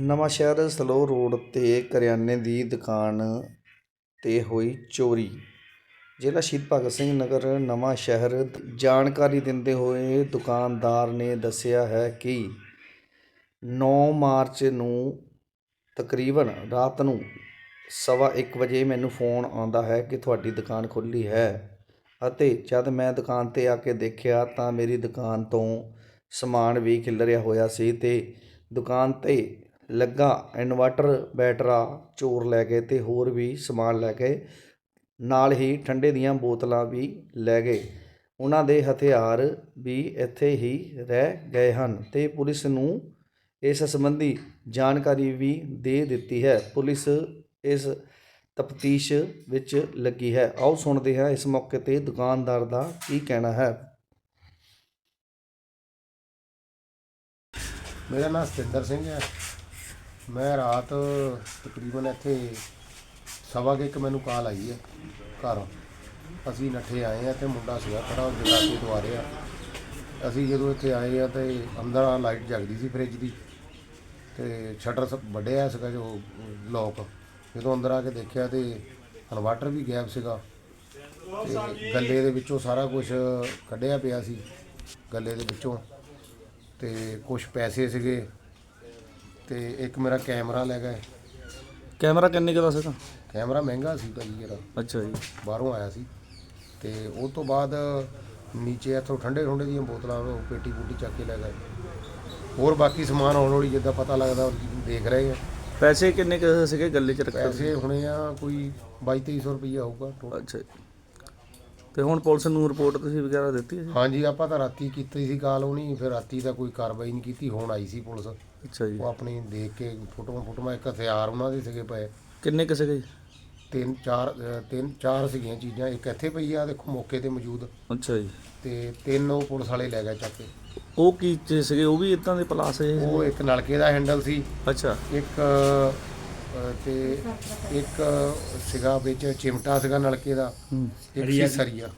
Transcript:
Nawanshahr slow road ਤੇ ਕਰਿਆਨੇ ਦੀ ਦੁਕਾਨ ਤੇ ਹੋਈ ਚੋਰੀ। ਜ਼ਿਲ੍ਹਾ ਸ਼ਹੀਦ ਭਗਤ ਸਿੰਘ ਨਗਰ, ਨਵਾਂਸ਼ਹਿਰ। ਜਾਣਕਾਰੀ ਦਿੰਦੇ ਹੋਏ ਦੁਕਾਨਦਾਰ ਨੇ ਦੱਸਿਆ ਹੈ ਕਿ 9 ਮਾਰਚ ਨੂੰ ਤਕਰੀਬਨ ਰਾਤ ਨੂੰ ਸਵਾ ਇੱਕ ਵਜੇ ਮੈਨੂੰ ਫੋਨ ਆਉਂਦਾ ਹੈ ਕਿ ਤੁਹਾਡੀ ਦੁਕਾਨ ਖੁੱਲੀ ਹੈ ਅਤੇ ਜਦ ਮੈਂ ਦੁਕਾਨ ਤੇ ਆ ਕੇ ਦੇਖਿਆ ਤਾਂ ਮੇਰੀ ਦੁਕਾਨ ਤੋਂ ਸਮਾਨ ਵੀ ਖਿਲਰਿਆ ਹੋਇਆ ਸੀ ਤੇ ਦੁਕਾਨ ਤੇ ਲੱਗਾ, ਇਨਵਰਟਰ, ਬੈਟਰਾ, ਚੋਰ ਲੈ ਗਏ ਅਤੇ ਹੋਰ ਵੀ ਸਮਾਨ ਲੈ ਗਏ। ਨਾਲ ਹੀ ਠੰਡੇ ਦੀਆਂ ਬੋਤਲਾਂ ਵੀ ਲੈ ਗਏ। ਉਹਨਾਂ ਦੇ ਹਥਿਆਰ ਵੀ ਇੱਥੇ ਹੀ ਰਹਿ ਗਏ ਹਨ ਤੇ ਪੁਲਿਸ ਨੂੰ ਇਸ ਸੰਬੰਧੀ ਜਾਣਕਾਰੀ ਵੀ ਦੇ ਦਿੱਤੀ ਹੈ। ਪੁਲਿਸ ਇਸ ਤਫਤੀਸ਼ ਵਿੱਚ ਲੱਗੀ ਹੈ। ਆਓ ਸੁਣਦੇ ਹਾਂ ਇਸ ਮੌਕੇ ਤੇ ਦੁਕਾਨਦਾਰ ਦਾ ਕੀ ਕਹਿਣਾ ਹੈ। ਮੇਰਾ ਨਾਮ ਸਤਿੰਦਰ ਸਿੰਘ ਹੈ। ਮੈਂ ਰਾਤ ਤਕਰੀਬਨ ਇੱਥੇ ਸਵਾ ਕੇ ਇੱਕ ਮੈਨੂੰ ਕਾਲ ਆਈ ਹੈ ਘਰੋਂ। ਅਸੀਂ ਨੱਠੇ ਆਏ ਆ ਤੇ ਮੁੰਡਾ ਸੀਗਾ ਖੜਾ ਉਹ ਜਗਾਤੇ ਤੋਂ ਆ ਰਿਹਾ। ਅਸੀਂ ਜਦੋਂ ਇੱਥੇ ਆਏ ਆ ਤੇ ਅੰਦਰ ਆ ਲਾਈਟ ਜਗਦੀ ਸੀ ਫ੍ਰਿਜ ਦੀ ਤੇ ਸ਼ਟਰ ਸ ਵੱਡਿਆ ਸੀਗਾ ਜੋ ਲੋਕ ਜਦੋਂ ਅੰਦਰ ਆ ਕੇ ਦੇਖਿਆ ਤੇ ਇਨਵਰਟਰ ਵੀ ਗਾਇਬ ਸੀਗਾ ਤੇ ਗੱਲੇ ਦੇ ਵਿੱਚੋਂ ਸਾਰਾ ਕੁਝ ਕੱਢਿਆ ਪਿਆ ਸੀ। ਗੱਲੇ ਦੇ ਵਿੱਚੋਂ ਤੇ ਕੁਝ ਪੈਸੇ ਸੀਗੇ। ਤੇ ਇੱਕ ਮੇਰਾ ਕੈਮਰਾ ਲੈ ਗਏ। ਕੈਮਰਾ ਕਿੰਨੇ ਕੁ ਦਾ ਸੀਗਾ ਕੈਮਰਾ ਮਹਿੰਗਾ ਸੀ ਭਾਈ ਜਿਹੜਾ। ਅੱਛਾ ਜੀ। ਬਾਹਰੋਂ ਆਇਆ ਸੀ। ਤੇ ਉਹ ਤੋਂ ਬਾਅਦ ਨੀਚੇ ਇੱਥੋਂ ਠੰਡੇ ਠੰਡੇ ਦੀਆਂ ਬੋਤਲਾਂ ਉਹ ਪੇਟੀ ਪੂਟੀ ਚੱਕ ਕੇ ਲੈ ਗਏ। ਹੋਰ ਬਾਕੀ ਸਮਾਨ ਹੌਲੀ ਹੌਲੀ ਜਿੱਦਾਂ ਪਤਾ ਲੱਗਦਾ ਦੇਖ ਰਹੇ ਆ। ਪੈਸੇ ਕਿੰਨੇ ਕੁ ਸੀਗੇ ਗੱਲੇ 'ਚ ਰੱਖੇ ਪੈਸੇ ਹੁਣੇ ਆ ਕੋਈ 22 2300 ਰੁਪਈਆ ਹੋਊਗਾ total। ਅੱਛਾ ਜੀ। ਤੇ ਹੁਣ ਪੁਲਿਸ ਨੂੰ ਰਿਪੋਰਟ ਤੁਸੀਂ ਵਗੈਰਾ ਦਿੱਤੀ ਹੈ ਜੀ? ਹਾਂਜੀ ਆਪਾਂ ਤਾਂ ਰਾਤੀ ਕੀਤੀ ਸੀ ਕਾਲ ਉਹਨੀ ਫਿਰ ਰਾਤੀ ਤਾਂ ਕੋਈ ਕਾਰਵਾਈ ਨਹੀਂ ਕੀਤੀ ਹੁਣ ਆਈ ਸੀ ਪੁਲਿਸ। ਅੱਛਾ ਜੀ। ਉਹ ਆਪਣੀ ਦੇਖ ਕੇ ਫੋਟੋਆਂ ਫੋਟੋਆਂ ਇੱਕ ਹਥਿਆਰ ਉਹਨਾਂ ਦੇ ਸੀਗੇ ਪਏ। ਕਿੰਨੇ ਕੁ ਸੀਗੇ ਜੀ? ਤਿੰਨ ਚਾਰ ਅ, ਤਿੰਨ ਚਾਰ ਸੀਗੀਆਂ ਚੀਜ਼ਾਂ ਇੱਕ ਇੱਥੇ ਪਈ ਆ ਦੇਖੋ ਮੌਕੇ ਤੇ ਮੌਜੂਦ। ਅੱਛਾ ਜੀ। ਤੇ ਤਿੰਨ ਉਹ ਪੁਲਿਸ ਵਾਲੇ ਲੈ ਗਏ ਚੱਕ ਕੇ। ਉਹ ਕੀ ਸੀਗੇ? ਉਹ ਵੀ ਇਦਾਂ ਦੇ ਪਲਾਸ ਹੈ ਉਹ ਇੱਕ ਨਲਕੇ ਦਾ ਹੈਂਡਲ ਸੀ। ਅੱਛਾ। ਇੱਕ ਤੇ ਇੱਕ ਸੀਗਾ ਵਿੱਚ ਚਿਮਟਾ ਸੀਗਾ ਨਲਕੇ ਦਾ ਇੱਕ ਸੀ। ਸਰੀਆ।